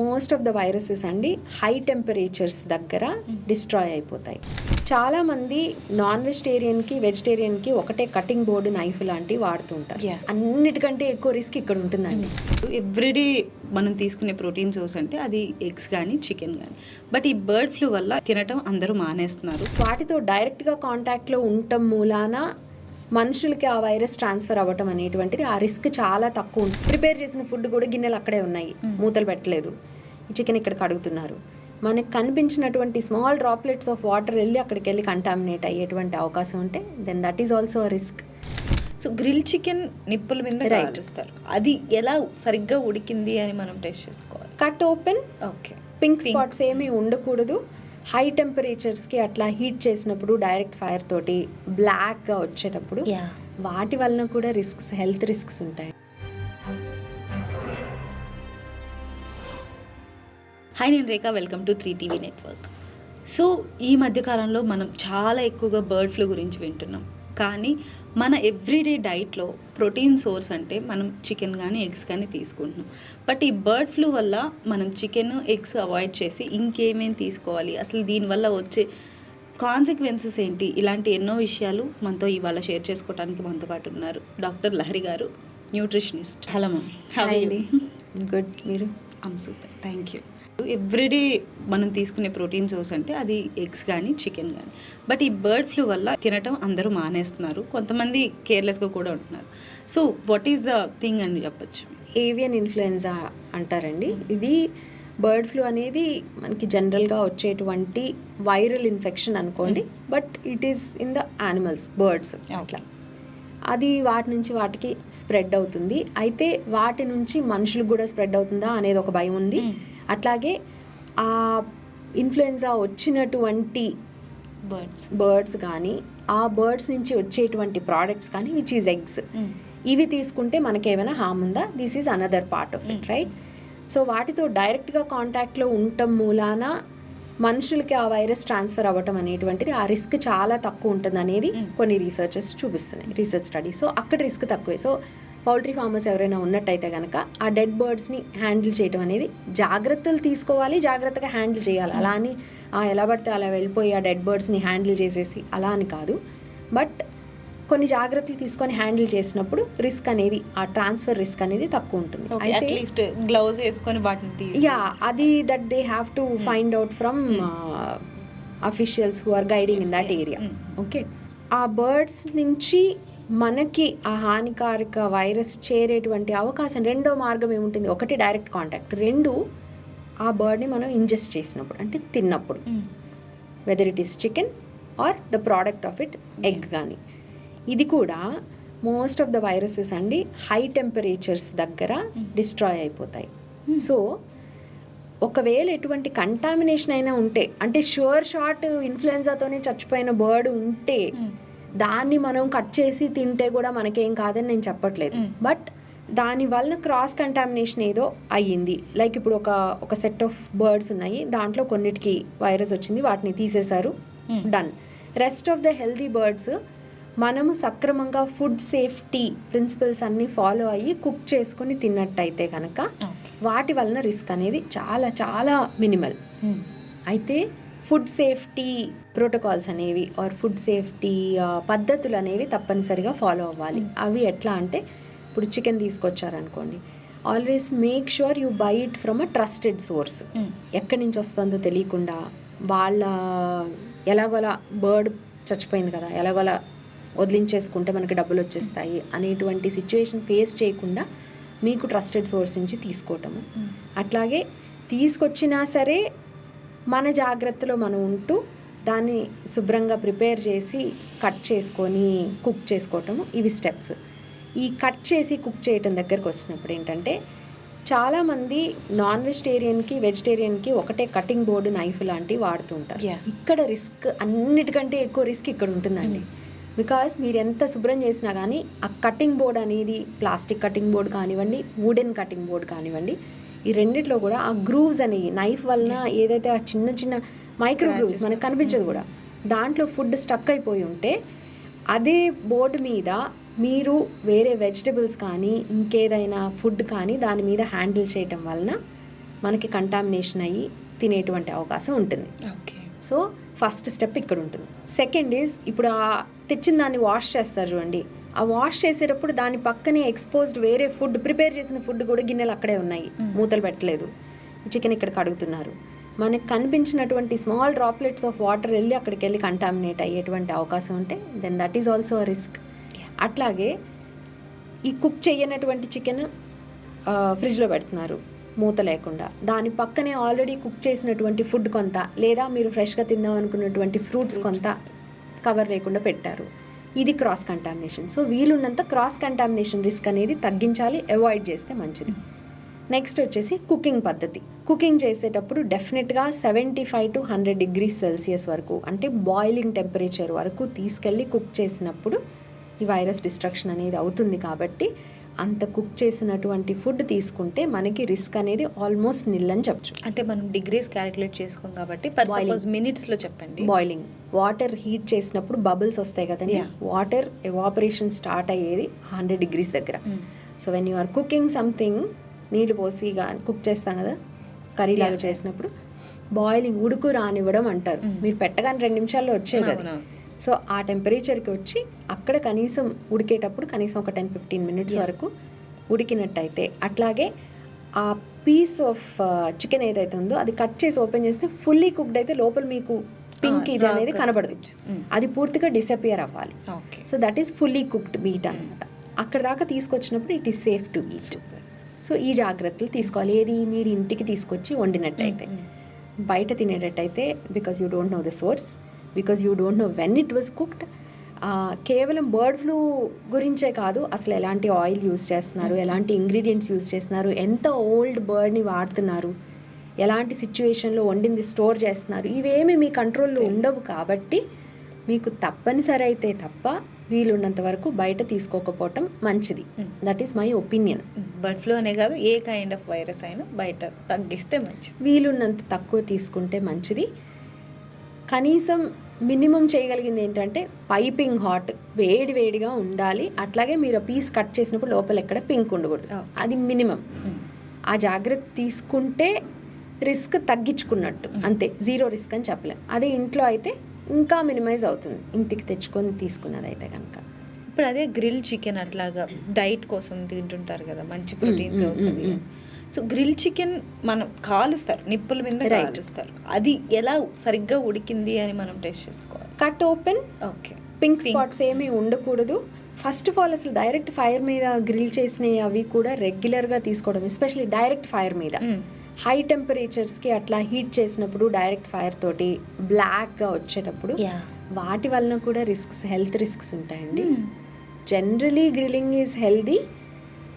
Most of the viruses అండి high temperatures దగ్గర destroy అయిపోతాయి. చాలా మంది నాన్ వెజిటేరియన్కి వెజిటేరియన్కి ఒకటే కటింగ్ బోర్డు నైఫ్ లాంటివి వాడుతుంటారు. అన్నిటికంటే ఎక్కువ రిస్క్ ఇక్కడ ఉంటుందండి. ఎవ్రీడే మనం తీసుకునే ప్రోటీన్ సోర్స్ అంటే అది ఎగ్స్ కానీ చికెన్ కానీ బట్ ఈ బర్డ్ ఫ్లూ వల్ల తినటం అందరూ మానేస్తున్నారు. వాటితో డైరెక్ట్గా కాంటాక్ట్లో ఉండటం మూలాన మనుషులకి ఆ వైరస్ ట్రాన్స్ఫర్ అవ్వటం అనేటువంటిది ఆ రిస్క్ చాలా తక్కువ ఉంటుంది. ప్రిపేర్ చేసిన ఫుడ్ కూడా గిన్నెలు అక్కడే ఉన్నాయి. మూతలు పెట్టలేదు. చికెన్ ఇక్కడ కడుగుతున్నారు మనకు కనిపించినటువంటి స్మాల్ డ్రాప్లెట్స్ ఆఫ్ వాటర్ వెళ్ళి అక్కడికి వెళ్ళి కంటామినేట్ అయ్యేటువంటి అవకాశం ఉంటే then that is also risk so grill chicken నిప్పుల మీద. కాలుస్తారు అది ఎలా సరిగ్గా ఉడికింది అని మనం టెస్ట్ చేసుకోవాలి. Cut open okay pink spots ఏమీ ఉండకూడదు. హై టెంపరేచర్స్కి అట్లా హీట్ చేసినప్పుడు డైరెక్ట్ ఫైర్ తోటి బ్లాక్గా వచ్చేటప్పుడు. వాటి వలన కూడా రిస్క్స్ హెల్త్ రిస్క్స్ ఉంటాయి. హాయ్ నేను Rekha welcome to three TV network. So ఈ మధ్యకాలంలో మనం చాలా ఎక్కువగా బర్డ్ ఫ్లూ గురించి వింటున్నాం. కానీ మన ఎవ్రీడే డైట్లో ప్రోటీన్ సోర్స్ అంటే మనం చికెన్ కానీ ఎగ్స్ కానీ తీసుకుంటున్నాం. బట్ ఈ బర్డ్ ఫ్లూ వల్ల మనం చికెన్ ఎగ్స్ అవాయిడ్ చేసి ఇంకేమేం తీసుకోవాలి? అసలు దీనివల్ల వచ్చే కాన్సిక్వెన్సెస్ ఏంటి? ఇలాంటి ఎన్నో విషయాలు మనతో ఇవాళ షేర్ చేసుకోవడానికి మనతో పాటు ఉన్నారు డాక్టర్ లహరి గారు న్యూట్రిషనిస్ట్. Hello ma'am. గుడ్ మీరు? I'm super thank you everyday మనం తీసుకునే ప్రోటీన్ సోర్స్ అంటే అది ఎగ్స్ కానీ చికెన్ కానీ బట్ ఈ బర్డ్ ఫ్లూ వల్ల తినటం అందరూ మానేస్తున్నారు. కొంతమంది కేర్లెస్గా కూడా ఉంటున్నారు. So what is the thing అని చెప్పొచ్చు. ఏవియన్ ఇన్ఫ్లుయెన్జా అంటారండి. ఇది బర్డ్ ఫ్లూ అనేది మనకి జనరల్గా వచ్చేటువంటి వైరల్ ఇన్ఫెక్షన్ అనుకోండి. But it is in the animals birds అట్లా. అది వాటి నుంచి వాటికి స్ప్రెడ్ అవుతుంది. అయితే వాటి నుంచి మనుషులకు కూడా స్ప్రెడ్ అవుతుందా అనేది ఒక భయం ఉంది. Mm. అట్లాగే ఆ ఇన్ఫ్లుయెన్జా వచ్చినటువంటి బర్డ్స్. బర్డ్స్ కానీ ఆ బర్డ్స్ నుంచి వచ్చేటువంటి ప్రోడక్ట్స్ కానీ విచ్ ఈజ్ ఎగ్స్ ఇవి తీసుకుంటే మనకి ఏమైనా హామ్ ఉందా? This is another part of it. Right so వాటితో డైరెక్ట్గా కాంటాక్ట్లో ఉండటం మూలాన మనుషులకి ఆ వైరస్ ట్రాన్స్ఫర్ అవ్వటం అనేటువంటిది ఆ రిస్క్ చాలా తక్కువ ఉంటుంది అనేది Mm. కొన్ని రీసెర్చెస్ చూపిస్తున్నాయి రీసెర్చ్ స్టడీ సో అక్కడ రిస్క్ తక్కువే. సో పౌల్ట్రీ ఫార్మర్స్ ఎవరైనా ఉన్నట్టయితే కనుక ఆ డెడ్ బర్డ్స్ని హ్యాండిల్ చేయడం అనేది జాగ్రత్తలు తీసుకోవాలి జాగ్రత్తగా హ్యాండిల్ చేయాలి. అలా అని ఎలా పడితే అలా వెళ్ళిపోయి ఆ డెడ్ బర్డ్స్ని హ్యాండిల్ చేసేసి అలా అని కాదు. బట్ కొన్ని జాగ్రత్తలు తీసుకొని హ్యాండిల్ చేసినప్పుడు రిస్క్ అనేది ఆ ట్రాన్స్ఫర్ రిస్క్ అనేది తక్కువ ఉంటుంది. అయితే అట్లీస్ట్ గ్లౌస్ వేసుకొని వాటిని తీసి. యా అది that they have to find out from officials who are guiding in that. Area. Okay ఆ బర్డ్స్ నుంచి మనకి ఆ హానికారక వైరస్ చేరేటువంటి అవకాశం రెండో మార్గం ఏముంటుంది? ఒకటి డైరెక్ట్ కాంటాక్ట్ రెండు ఆ బర్డ్ని మనం ఇంజెస్ట్ చేసినప్పుడు అంటే తిన్నప్పుడు. Whether it is chicken or the product of it egg కానీ ఇది కూడా మోస్ట్ ఆఫ్ ద వైరసెస్ అండి హై టెంపరేచర్స్ దగ్గర డిస్ట్రాయ్ అయిపోతాయి. సో ఒకవేళ ఎటువంటి కంటామినేషన్ అయినా ఉంటే అంటే షూర్ షార్ట్ ఇన్ఫ్లుయెన్జాతోనే చచ్చిపోయిన బర్డ్ ఉంటే. దాన్ని మనం కట్ చేసి తింటే కూడా మనకేం కాదని నేను చెప్పట్లేదు. బట్ దాని వలన క్రాస్ కంటామినేషన్ ఏదో అయ్యింది లైక్ ఇప్పుడు ఒక ఒక సెట్ ఆఫ్ బర్డ్స్ ఉన్నాయి దాంట్లో కొన్నిటికి వైరస్ వచ్చింది వాటిని తీసేశారు. Done rest of the healthy birds మనము సక్రమంగా ఫుడ్ సేఫ్టీ ప్రిన్సిపల్స్ అన్నీ ఫాలో అయ్యి కుక్ చేసుకొని తిన్నట్టయితే కనుక. వాటి వలన రిస్క్ అనేది చాలా చాలా మినిమల్. అయితే ఫుడ్ సేఫ్టీ ప్రోటోకాల్స్ అనేవి ఆర్ ఫుడ్ సేఫ్టీ పద్ధతులు అనేవి తప్పనిసరిగా ఫాలో అవ్వాలి అవి ఎట్లా అంటే ఇప్పుడు chicken తీసుకొచ్చారనుకోండి always make sure you buy it from a trusted source Mm. ఎక్కడి నుంచి వస్తుందో తెలియకుండా వాళ్ళ ఎలాగోలా బర్డ్ చచ్చిపోయింది కదా ఎలాగోలా వదిలించేసుకుంటే మనకి డబ్బులు వచ్చేస్తాయి అనేటువంటి సిచ్యువేషన్ ఫేస్ చేయకుండా మీకు ట్రస్టెడ్ సోర్స్ నుంచి తీసుకోవటము Mm. అట్లాగే తీసుకొచ్చినా సరే మన జాగ్రత్తలో మనం ఉంటూ దాన్ని శుభ్రంగా ప్రిపేర్ చేసి కట్ చేసుకొని కుక్ చేసుకోవటము ఇవి స్టెప్స్. ఈ కట్ చేసి కుక్ చేయటం దగ్గరకు వచ్చినప్పుడు ఏంటంటే చాలామంది నాన్ వెజిటేరియన్కి వెజిటేరియన్కి ఒకటే కటింగ్ బోర్డు నైఫ్ లాంటివి వాడుతూ ఉంటారు. ఇక్కడ రిస్క్ అన్నిటికంటే ఎక్కువ రిస్క్ ఇక్కడ ఉంటుందండి. బికాస్ మీరు ఎంత శుభ్రం చేసినా కానీ ఆ కటింగ్ బోర్డ్ అనేది ప్లాస్టిక్ కటింగ్ బోర్డ్ కానివ్వండి వుడెన్ కటింగ్ బోర్డ్ కానివ్వండి ఈ రెండిట్లో కూడా ఆ గ్రూవ్స్ అనేవి నైఫ్ వలన ఏదైతే ఆ చిన్న చిన్న మైక్రో గ్రూవ్స్. మనకు కనిపించదు కూడా దాంట్లో ఫుడ్ స్టక్ అయిపోయి ఉంటే అదే బోర్డు మీద మీరు వేరే వెజిటబుల్స్ కానీ ఇంకేదైనా ఫుడ్ కానీ దాని మీద హ్యాండిల్ చేయటం వలన మనకి కంటామినేషన్ అయ్యి తినేటువంటి అవకాశం ఉంటుంది. ఓకే సో ఫస్ట్ స్టెప్ ఇక్కడ ఉంటుంది. సెకండ్ ఈజ్ ఇప్పుడు ఆ తెచ్చిన దాన్ని వాష్ చేస్తారు చూడండి. ఆ వాష్ చేసేటప్పుడు దాని పక్కనే ఎక్స్పోజ్డ్ వేరే ఫుడ్ ప్రిపేర్ చేసిన ఫుడ్ కూడా గిన్నెలు అక్కడే ఉన్నాయి. మూతలు పెట్టలేదు. చికెన్ ఇక్కడ కడుగుతున్నారు. మనకు కనిపించినటువంటి స్మాల్ డ్రాప్లెట్స్ ఆఫ్ వాటర్ వెళ్ళి అక్కడికి వెళ్ళి కంటామినేట్ అయ్యేటువంటి అవకాశం ఉంటే then that is also risk అట్లాగే ఈ కుక్ చేయనటువంటి చికెన్ ఫ్రిడ్జ్లో పెడుతున్నారు. మూత లేకుండా. దాని పక్కనే ఆల్రెడీ కుక్ చేసినటువంటి ఫుడ్ కొంత లేదా మీరు ఫ్రెష్గా తిందాం అనుకున్నటువంటి ఫ్రూట్స్ కొంత కవర్ లేకుండా పెట్టారు. ఇది క్రాస్ కంటామినేషన్ సో వీలున్నంత క్రాస్ కంటామినేషన్ రిస్క్ అనేది తగ్గించాలి అవాయిడ్ చేస్తే మంచిది. నెక్స్ట్ వచ్చేసి కుకింగ్ పద్ధతి. కుకింగ్ చేసేటప్పుడు డెఫినెట్గా seventy five to hundred degrees Celsius వరకు అంటే బాయిలింగ్ టెంపరేచర్ వరకు తీసుకెళ్ళి కుక్ చేసినప్పుడు ఈ వైరస్ డిస్ట్రక్షన్ అనేది అవుతుంది కాబట్టి అంత కుక్ చేసినటువంటి ఫుడ్ తీసుకుంటే మనకి రిస్క్ అనేది ఆల్మోస్ట్ నిల్ అని చెప్పచ్చు అంటే మనం డిగ్రీస్ క్యాలిక్యులేట్ చేసుకోం కాబట్టి మినిట్స్లో చెప్పండి బాయిలింగ్ వాటర్ హీట్ చేసినప్పుడు బబుల్స్ వస్తాయి కదండి. వాటర్ ఎవాపరేషన్ స్టార్ట్ అయ్యేది హండ్రెడ్ డిగ్రీస్ దగ్గర. So when you are cooking something నీళ్ళు పోసి కుక్ చేస్తాం కదా కర్రీ లాగా. చేసినప్పుడు బాయిలింగ్ ఉడుకు రానివ్వడం అంటారు Mm. మీరు పెట్టగానే రెండు నిమిషాల్లో వచ్చేది. సో ఆ టెంపరేచర్కి వచ్చి అక్కడ కనీసం ఉడికేటప్పుడు కనీసం ఒక టెన్ ఫిఫ్టీన్ మినిట్స్. వరకు ఉడికినట్టయితే అట్లాగే ఆ పీస్ ఆఫ్ చికెన్ ఏదైతే ఉందో అది కట్ చేసి ఓపెన్ చేస్తే ఫుల్లీ కుక్డ్ అయితే లోపల మీకు పింక్ ఇది అనేది కనబడదు. Mm. అది పూర్తిగా డిసపియర్ అవ్వాలి. Okay so that is fully cooked meat అనమాట అక్కడ దాకా తీసుకొచ్చినప్పుడు it is safe to eat so ఈ జాగ్రత్తలు తీసుకోవాలి. ఏది మీరు ఇంటికి తీసుకొచ్చి వండినట్టయితే. Mm, బయట తినేటట్టయితే because you don't know the source because you don't know when it was cooked కేవలం బర్డ్ ఫ్లూ గురించే కాదు అసలు ఎలాంటి ఆయిల్ యూస్ చేస్తున్నారు ఎలాంటి ఇంగ్రీడియంట్స్ యూస్ చేస్తున్నారు ఎంత ఓల్డ్ బర్డ్ని వాడుతున్నారు ఎలాంటి సిచ్యువేషన్లో వండింది స్టోర్ చేస్తున్నారు ఇవేమి మీ కంట్రోల్లో ఉండవు కాబట్టి మీకు తప్పనిసరి అయితే తప్ప వీలున్నంత వరకు బయట తీసుకోకపోవటం మంచిది. That is my opinion bird flu అనే కాదు ఏ కైండ్ ఆఫ్ వైరస్ అయినా బయట తగ్గిస్తే మంచిది. వీలున్నంత తక్కువ తీసుకుంటే మంచిది. కనీసం మినిమం చేయగలిగింది ఏంటంటే పైపింగ్ హాట్ వేడి వేడిగా ఉండాలి. అట్లాగే మీరు పీస్ కట్ చేసినప్పుడు లోపల ఎక్కడ పింక్ ఉండకూడదు. అది మినిమం. ఆ జాగ్రత్త తీసుకుంటే రిస్క్ తగ్గించుకున్నట్టు. అంతే. జీరో రిస్క్ అని చెప్పలేం. అదే ఇంట్లో అయితే ఇంకా మినిమైజ్ అవుతుంది. ఇంటికి తెచ్చుకొని తీసుకున్నది అయితే కనుక. ఇప్పుడు అదే గ్రిల్ చికెన్ అట్లాగా డైట్ కోసం తింటుంటారు కదా. మంచి ప్రోటీన్స్ వస్తుంది సో గ్రిల్ చికెన్ మనం కాలుస్తారు నిప్పుల మీద. కాలుస్తారు. అది ఎలా సరిగ్గా ఉడికింది అని మనం టెస్ట్ చేసుకోవాలి. Cut open okay. Pink spots ఏమీ ఉండకూడదు. ఫస్ట్ ఆఫ్ ఆల్ అసలు డైరెక్ట్ ఫైర్ మీద గ్రిల్ చేసినవి అవి కూడా రెగ్యులర్గా తీసుకోవడం ఎస్పెషల్లీ డైరెక్ట్ ఫైర్ మీద. హై టెంపరేచర్స్కి అట్లా హీట్ చేసినప్పుడు డైరెక్ట్ ఫైర్ తోటి బ్లాక్గా వచ్చేటప్పుడు. వాటి వలన కూడా రిస్క్స్ హెల్త్ రిస్క్స్ ఉంటాయండి. Generally grilling is healthy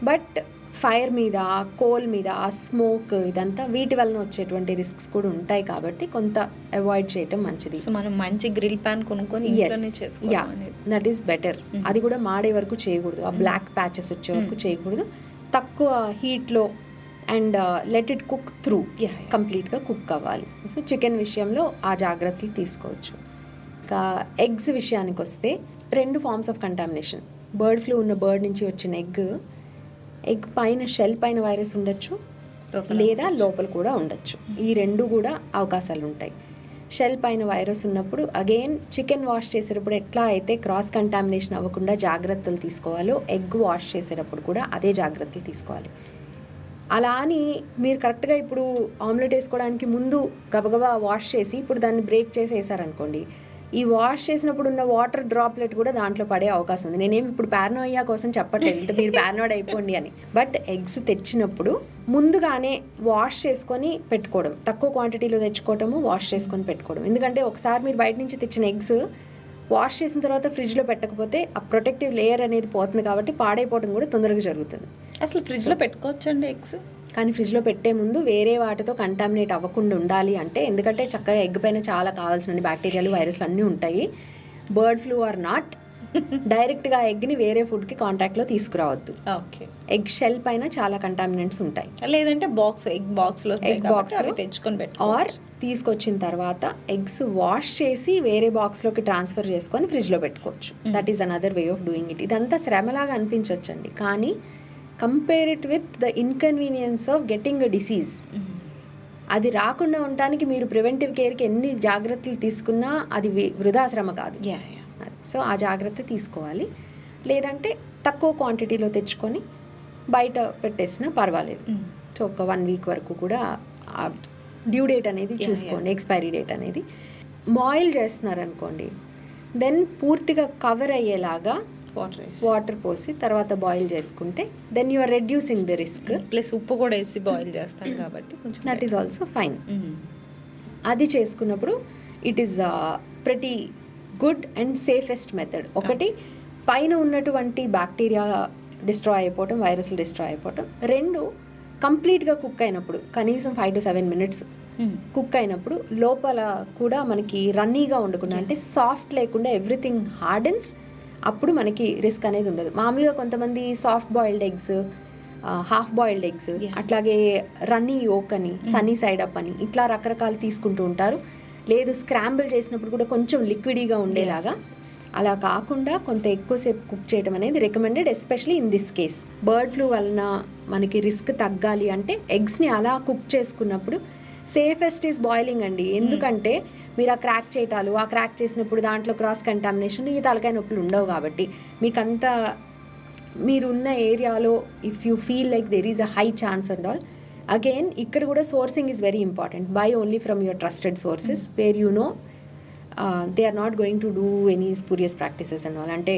but fire మీద కోల్ మీద ఆ స్మోక్ ఇదంతా వీటి వలన వచ్చేటువంటి రిస్క్స్ కూడా ఉంటాయి కాబట్టి కొంత అవాయిడ్ చేయటం మంచిది. సో మనం మంచి గ్రిల్ ప్యాన్ కొనుక్కొని అనేది. That is better. అది కూడా మాడే వరకు చేయకూడదు. ఆ. బ్లాక్ ప్యాచెస్ వచ్చే వరకు Mhm. చేయకూడదు. తక్కువ హీట్లో and let it cook through. కంప్లీట్గా కుక్ అవ్వాలి. సో చికెన్ విషయంలో ఆ జాగ్రత్తలు తీసుకోవచ్చు. ఇంకా ఎగ్స్ విషయానికి వస్తే రెండు forms of contamination bird flu ఉన్న బర్డ్ నుంచి వచ్చిన ఎగ్ ఎగ్ పైన షెల్ పైన వైరస్ ఉండొచ్చు. లేదా. లోపల కూడా ఉండొచ్చు. ఈ రెండు కూడా అవకాశాలు ఉంటాయి. షెల్ పైన వైరస్ ఉన్నప్పుడు అగైన్ చికెన్ వాష్ చేసేటప్పుడు ఎట్లా అయితే క్రాస్ కంటామినేషన్ అవ్వకుండా జాగ్రత్తలు తీసుకోవాలో ఎగ్ వాష్ చేసేటప్పుడు కూడా అదే జాగ్రత్తలు తీసుకోవాలి. అలా అని మీరు కరెక్ట్గా ఇప్పుడు ఆమ్లెట్ వేసుకోవడానికి ముందు గబగబా వాష్ చేసి ఇప్పుడు దాన్ని బ్రేక్ చేసి వేసారనుకోండి ఈ వాష్ చేసినప్పుడు ఉన్న వాటర్ డ్రాప్లెట్ కూడా దాంట్లో పడే అవకాశం ఉంది. నేనేం ఇప్పుడు పారనోయ్యా కోసం చెప్పట్లేదు. ఇంత మీరు పారనోడ్ అయిపోండి అని. బట్ ఎగ్స్ తెచ్చినప్పుడు ముందుగానే వాష్ చేసుకొని పెట్టుకోవడం. తక్కువ క్వాంటిటీలో తెచ్చుకోవటము వాష్ చేసుకొని పెట్టుకోవడం. ఎందుకంటే ఒకసారి మీరు బయట నుంచి తెచ్చిన ఎగ్స్ వాష్ చేసిన తర్వాత ఫ్రిడ్జ్లో పెట్టకపోతే ఆ ప్రొటెక్టివ్ లేయర్ అనేది పోతుంది కాబట్టి పాడైపోవడం కూడా తొందరగా జరుగుతుంది. అసలు ఫ్రిడ్జ్లో పెట్టుకోవచ్చండి ఎగ్స్? కానీ ఫ్రిడ్జ్లో పెట్టే ముందు వేరే వాటితో కంటామినేట్ అవ్వకుండా ఉండాలి అంటే ఎందుకంటే చక్కగా ఎగ్ పైన చాలా కావాల్సిన బ్యాక్టీరియాలు వైరస్లు అన్నీ ఉంటాయి. బర్డ్ ఫ్లూ ఆర్ నాట్ డైరెక్ట్గా ఎగ్ని వేరే ఫుడ్కి కాంటాక్ట్లో తీసుకురావద్దు. ఓకే. ఎగ్ షెల్ పైన చాలా కంటామినెంట్స్ ఉంటాయి. లేదంటే బాక్స్ ఎగ్ బాక్స్లో ఉంటాయి ఎగ్ బాక్స్ తెచ్చుకొని ఆర్ పెట్టుకోవచ్చు తీసుకొచ్చిన తర్వాత ఎగ్స్ వాష్ చేసి వేరే బాక్స్లోకి ట్రాన్స్ఫర్ చేసుకొని ఫ్రిడ్జ్లో పెట్టుకోవచ్చు. That is another way of doing it ఇదంతా శ్రమలాగా అనిపించవచ్చండి కానీ compare it with the inconvenience of getting a disease అది రాకుండా ఉండటానికి మీరు ప్రివెంటివ్ కేర్కి ఎన్ని జాగ్రత్తలు తీసుకున్నా అది వృధాశ్రమ కాదు. సో ఆ జాగ్రత్త తీసుకోవాలి. లేదంటే తక్కువ క్వాంటిటీలో తెచ్చుకొని బయట పెట్టేసినా పర్వాలేదు. Mm. సో ఒక వన్ వీక్ వరకు కూడా డ్యూ డేట్ అనేది చూసుకోండి ఎక్స్పైరీ డేట్ అనేది. బాయిల్ చేస్తున్నారు అనుకోండి దెన్ పూర్తిగా కవర్ అయ్యేలాగా వాటర్ పోసి తర్వాత బాయిల్ చేసుకుంటే then you are reducing the risk plus ఉప్పు కూడా వేసి బాయిల్ చేస్తాం కాబట్టి కొంచెం దట్ ఈస్ ఆల్సో ఫైన్. అది చేసుకున్నప్పుడు it is pretty good and safest method ఒకటి పైన ఉన్నటువంటి బ్యాక్టీరియా డిస్ట్రాయ్ అయిపోవటం వైరస్లు డిస్ట్రాయ్ అయిపోవటం. రెండు కంప్లీట్గా కుక్ అయినప్పుడు కనీసం five to seven minutes. Cook అయినప్పుడు లోపల కూడా మనకి రన్నీగా ఉండకుండా అంటే సాఫ్ట్ లేకుండా ఎవ్రీథింగ్ హార్డెన్స్ అప్పుడు మనకి రిస్క్ అనేది ఉండదు. మామూలుగా కొంతమంది soft boiled eggs half boiled eggs. అట్లాగే రన్నీ యోక్ అని సన్నీ సైడ్ అప్ అని ఇట్లా రకరకాలు తీసుకుంటూ ఉంటారు. లేదు స్క్రాంబుల్ చేసినప్పుడు కూడా కొంచెం లిక్విడీగా ఉండేలాగా. అలా కాకుండా కొంత ఎక్కువసేపు కుక్ చేయడం అనేది recommended especially in this case bird flu వలన మనకి రిస్క్ తగ్గాలి అంటే ఎగ్స్ని అలా కుక్ చేసుకున్నప్పుడు సేఫెస్ట్ ఈస్ బాయిలింగ్ అండి. ఎందుకంటే మీరు ఆ క్రాక్ చేయటాలు ఆ క్రాక్ చేసినప్పుడు దాంట్లో క్రాస్ కంటామినేషన్ ఈ తలకాయ నొప్పులు ఉండవు కాబట్టి మీకంత మీరున్న ఏరియాలో if you feel like there is a high chance and all again ఇక్కడ కూడా sourcing is very important buy only from your trusted sources where you know they are not going to do any spurious practices and all అంటే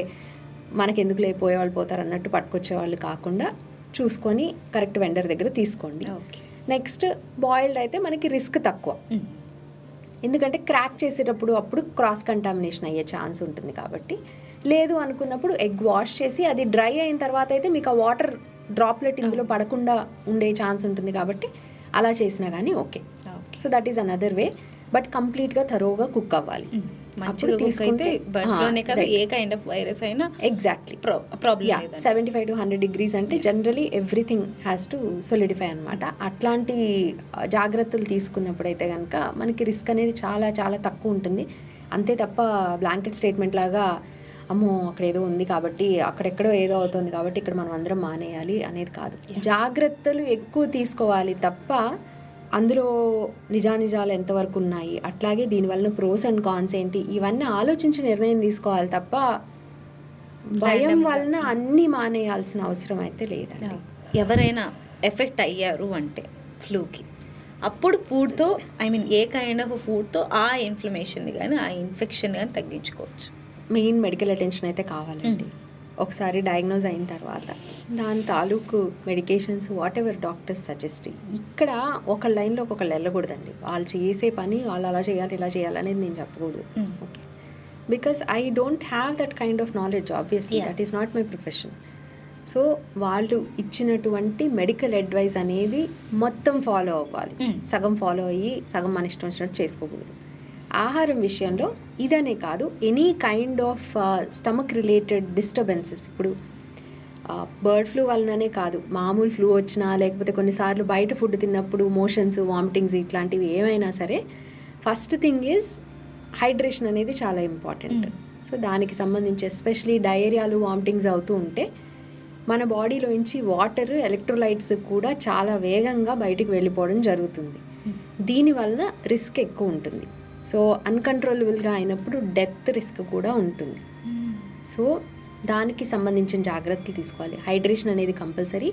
మనకి ఎందుకు లేకపోయే వాళ్ళు పోతారు అన్నట్టు పట్టుకొచ్చే వాళ్ళు కాకుండా చూసుకొని కరెక్ట్ వెండర్ దగ్గర తీసుకోండి. ఓకే నెక్స్ట్ బాయిల్డ్ అయితే మనకి రిస్క్ తక్కువ. మ్మ్. ఎందుకంటే క్రాక్ చేసేటప్పుడు అప్పుడు క్రాస్ కంటామినేషన్ అయ్యే ఛాన్స్ ఉంటుంది కాబట్టి. లేదు అనుకున్నప్పుడు ఎగ్ వాష్ చేసి అది డ్రై అయిన తర్వాత అయితే మీకు ఆ వాటర్ డ్రాప్లెట్ ఇందులో పడకుండా ఉండే ఛాన్స్ ఉంటుంది కాబట్టి అలా చేసినా కానీ okay. So that is another way but కంప్లీట్గా థరోగా కుక్ అవ్వాలి. మంచిగా కుక్ అయితే బర్డ్లోనే కదా ఏ కైండ్ ఆఫ్ వైరస్ అయినా exactly seventy five to hundred degrees అంటే generally everything has to solidify అనమాట అట్లాంటి జాగ్రత్తలు తీసుకున్నప్పుడైతే కనుక మనకి రిస్క్ అనేది చాలా చాలా తక్కువ ఉంటుంది. అంతే తప్ప బ్లాంకెట్ స్టేట్మెంట్ లాగా అమ్మో అక్కడ ఏదో ఉంది కాబట్టి అక్కడెక్కడో ఏదో అవుతుంది కాబట్టి ఇక్కడ మనం అందరం మానేయాలి అనేది కాదు. జాగ్రత్తలు ఎక్కువ తీసుకోవాలి తప్ప అందులో నిజానిజాలు ఎంతవరకు ఉన్నాయి? అట్లాగే దీనివల్ల ప్రోస్ అండ్ కాన్స్ ఏంటి? ఇవన్నీ ఆలోచించి నిర్ణయం తీసుకోవాలి తప్ప భయం. వలన అన్ని మానేయాల్సిన అవసరం అయితే లేదండి. ఎవరైనా ఎఫెక్ట్ అయ్యారు అంటే ఫ్లూకి. అప్పుడు ఫుడ్తో I mean a kind of ఫుడ్తో ఆ ఇన్ఫ్లమేషన్ కానీ ఆ ఇన్ఫెక్షన్ కానీ తగ్గించుకోవచ్చు. మెయిన్ మెడికల్ అటెన్షన్ అయితే కావాలండి. ఒకసారి డయాగ్నోజ్ అయిన తర్వాత దాని తాలూకు medications whatever doctors suggest ఇక్కడ ఒక లైన్లో ఒకళ్ళు వెళ్ళకూడదండి. వాళ్ళు చేసే పని వాళ్ళు అలా చేయాలి ఇలా చేయాలి అనేది నేను చెప్పకూడదు. Okay because I don't have that kind of knowledge obviously. That is not my profession so వాళ్ళు ఇచ్చినటువంటి మెడికల్ అడ్వైస్ అనేది మొత్తం ఫాలో అవ్వాలి. Mm. సగం ఫాలో అయ్యి సగం మన ఇష్టం వచ్చినట్టు చేసుకోకూడదు. ఆహారం విషయంలో ఇదనే కాదు any kind of stomach related disturbances ఇప్పుడు బర్డ్ ఫ్లూ వలననే కాదు మామూలు ఫ్లూ వచ్చినా లేకపోతే కొన్నిసార్లు బయట ఫుడ్ తిన్నప్పుడు మోషన్స్ వామిటింగ్స్ ఇట్లాంటివి ఏమైనా సరే ఫస్ట్ థింగ్ ఈజ్ హైడ్రేషన్ అనేది చాలా ఇంపార్టెంట్. సో దానికి సంబంధించి ఎస్పెషలీ డయేరియాలు వామిటింగ్స్ అవుతూ ఉంటే మన బాడీలోంచి వాటర్ ఎలక్ట్రోలైట్స్ కూడా చాలా వేగంగా బయటికి వెళ్ళిపోవడం జరుగుతుంది. దీనివలన రిస్క్ ఎక్కువ ఉంటుంది. సో అన్కంట్రోలబుల్గా అయినప్పుడు డెత్ రిస్క్ కూడా ఉంటుంది. సో దానికి సంబంధించిన జాగ్రత్తలు తీసుకోవాలి. హైడ్రేషన్ అనేది కంపల్సరీ.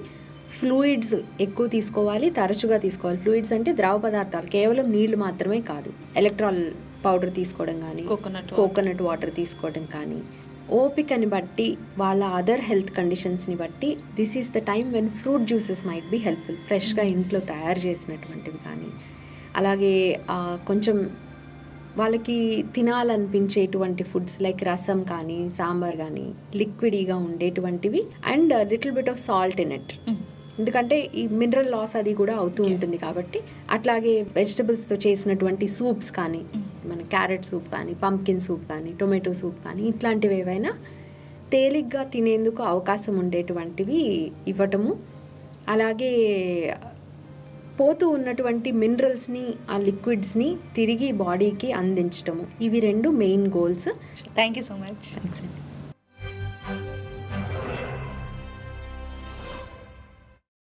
ఫ్లూయిడ్స్ ఎక్కువ తీసుకోవాలి తరచుగా తీసుకోవాలి. ఫ్లూయిడ్స్ అంటే ద్రవ పదార్థాలు కేవలం నీళ్ళు మాత్రమే కాదు. ఎలక్ట్రాల్ పౌడర్ తీసుకోవడం కానీ water. కోకోనట్ వాటర్ తీసుకోవడం కానీ ఓపికని బట్టి వాళ్ళ అదర్ హెల్త్ కండిషన్స్ని బట్టి this is the time when fruit juices might be helpful. ఫ్రెష్గా ఇంట్లో తయారు చేసినటువంటివి కానీ అలాగే కొంచెం వాళ్ళకి తినాలనిపించేటువంటి ఫుడ్స్ లైక్ రసం కానీ సాంబార్ కానీ లిక్విడీగా ఉండేటువంటివి and little bit of salt in it ఎందుకంటే ఈ మినరల్ లాస్ అది కూడా అవుతూ. ఉంటుంది కాబట్టి అట్లాగే వెజిటబుల్స్తో చేసినటువంటి సూప్స్ కానీ. మన క్యారెట్ సూప్ కానీ పంకిన్ సూప్ కానీ టొమాటో సూప్ కానీ ఇట్లాంటివి ఏవైనా తేలిగ్గా తినేందుకు అవకాశం ఉండేటువంటివి ఇవ్వటము అలాగే పోతూ ఉన్నటువంటి మినరల్స్ని ఆ లిక్విడ్స్ని తిరిగి బాడీకి అందించటము. ఇవి రెండు main goals. Thank you so much thanks అండి.